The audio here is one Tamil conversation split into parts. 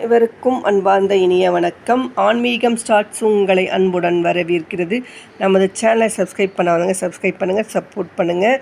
அனைவருக்கும் அன்பார்ந்த இனிய வணக்கம். ஆன்மீகம் ஸ்டார்ட்ஸ் உங்களை அன்புடன் வரவேற்கிறது. நமது சேனலை சப்ஸ்கிரைப் பண்ணாதவங்க சப்ஸ்கிரைப் பண்ணுங்கள் சப்போர்ட் பண்ணுங்கள்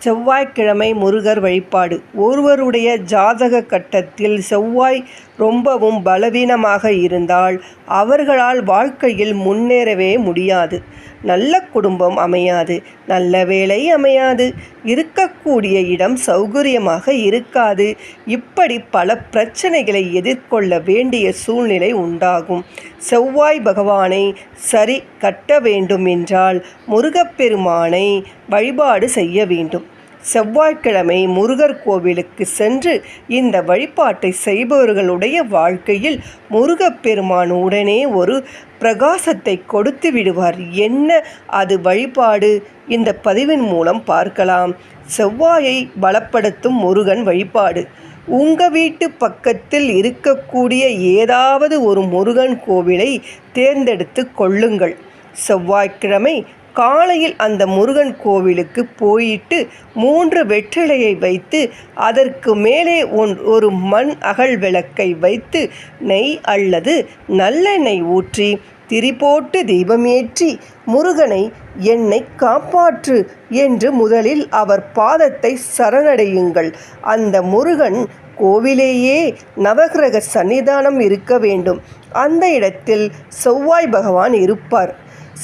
செவ்வாய்க்கிழமை முருகர் வழிபாடு. ஒருவருடைய ஜாதக கட்டத்தில் செவ்வாய் ரொம்பவும் பலவீனமாக இருந்தால் அவர்களால் வாழ்க்கையில் முன்னேறவே முடியாது. நல்ல குடும்பம் அமையாது. நல்ல வேலை அமையாது. இருக்கக்கூடிய இடம் சௌகரியமாக இருக்காது. இப்படி பல பிரச்சனைகளை எதிர்கொள்ள வேண்டிய சூழ்நிலை உண்டாகும். செவ்வாய் பகவானை சரி கட்ட வேண்டும் என்றால் முருகப்பெருமானை வழிபாடு செய்ய வேண்டும். செவ்வாய்க்கிழமை முருகர் கோவிலுக்கு சென்று இந்த வழிபாட்டை செய்பவர்களுடைய வாழ்க்கையில் முருகப்பெருமான் உடனே ஒரு பிரகாசத்தை கொடுத்து விடுவார். என்ன? அது வழிபாடு? இந்த பதிவின் மூலம் பார்க்கலாம். செவ்வாயை பலப்படுத்தும் முருகன் வழிபாடு. உங்கள் வீட்டு பக்கத்தில் இருக்கக்கூடிய ஏதாவது ஒரு முருகன் கோவிலை தேர்ந்தெடுத்து கொள்ளுங்கள். செவ்வாய்க்கிழமை காலையில் அந்த முருகன் கோவிலுக்கு போயிட்டு மூன்று வெற்றிலையை வைத்து அதற்கு மேலே ஒன் ஒரு மண் அகல் விளக்கை வைத்து நெய் அல்லது நல்லெண்ணெய் ஊற்றி திரி போட்டு தீபமேற்றி முருகனை என்னை காப்பாற்று என்று முதலில் அவர் பாதத்தை சரணடையுங்கள். அந்த முருகன் கோவிலேயே நவகிரக சன்னிதானம் இருக்க வேண்டும். அந்த இடத்தில் செவ்வாய் பகவான் இருப்பார்.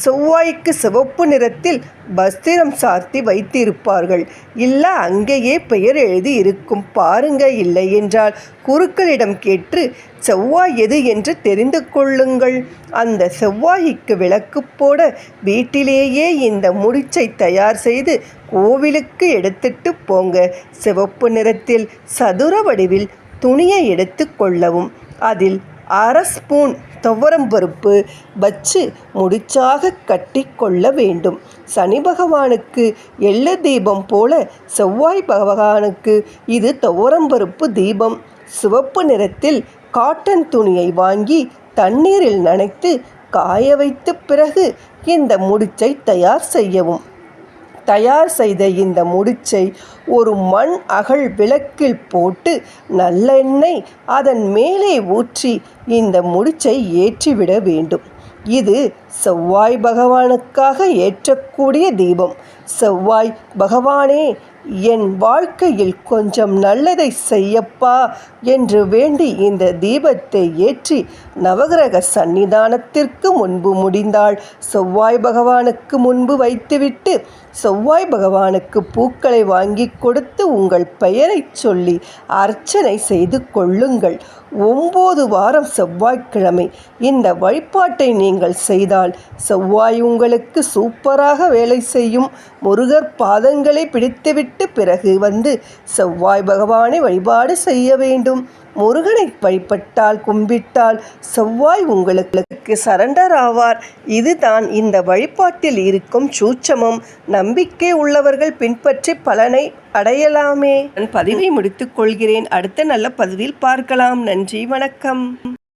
செவ்வாய்க்கு சிவப்பு நிறத்தில் பஸ்திரம் சார்த்தி வைத்திருப்பார்கள். இல்லை அங்கேயே பெயர் எழுதி இருக்கும். பாருங்க இல்லை என்றால் குருக்களிடம் கேட்டு செவ்வாய் எது என்று தெரிந்து கொள்ளுங்கள். அந்த செவ்வாய்க்கு விளக்கு போட வீட்டிலேயே இந்த முடிச்சை தயார் செய்து கோவிலுக்கு எடுத்துட்டு போங்க. சிவப்பு நிறத்தில் சதுர வடிவில் துணியை எடுத்து கொள்ளவும். அதில் அரை ஸ்பூன் துவரம் பருப்பு வச்சு முடிச்சாக கட்டி கொள்ள வேண்டும். சனி பகவானுக்கு எள்ள தீபம் போல செவ்வாய் பகவானுக்கு இது துவரம் பருப்பு தீபம். சிவப்பு நிறத்தில் காட்டன் துணியை வாங்கி தண்ணீரில் நனைத்து காய வைத்த பிறகு இந்த முடிச்சை தயார் செய்யவும். தயார் செய்த இந்த முடிச்சை ஒரு மண் அகல் விளக்கில் போட்டு நல்லெண்ணெய் அதன் மேலே ஊற்றி இந்த முடிச்சை ஏற்றிவிட வேண்டும். இது செவ்வாய் பகவானுக்காக ஏற்றக்கூடிய தீபம். செவ்வாய் பகவானே என் வாழ்க்கையில் கொஞ்சம் நல்லதை செய்யப்பா என்று வேண்டி இந்த தீபத்தை ஏற்றி நவகிரக சன்னிதானத்திற்கு முன்பு முடிந்தால் செவ்வாய் பகவானுக்கு முன்பு வைத்துவிட்டு செவ்வாய் பகவானுக்கு பூக்களை வாங்கி கொடுத்து உங்கள் பெயரை சொல்லி அர்ச்சனை செய்து கொள்ளுங்கள். ஒம்பது வாரம் செவ்வாய்க்கிழமை. இந்த வழிபாட்டை நீங்கள் செய்தால் செவ்வாய் உங்களுக்கு சூப்பராக வேலை செய்யும். முருகர் பாதங்களை பிடித்துவிட்டு பிறகு வந்து செவ்வாய் பகவானை வழிபாடு செய்ய வேண்டும். முருகனை வழிபட்டால் கும்பிட்டால் செவ்வாய் உங்களுக்கு சரண்டர் ஆவார். இதுதான் இந்த வழிபாட்டில் இருக்கும் சூட்சமும். நம்பிக்கை உள்ளவர்கள் பின்பற்றி பலனை அடையலாமே. நான் பதிவை முடித்துக் கொள்கிறேன். அடுத்த நல்ல பதிவில் பார்க்கலாம். நன்றி வணக்கம்.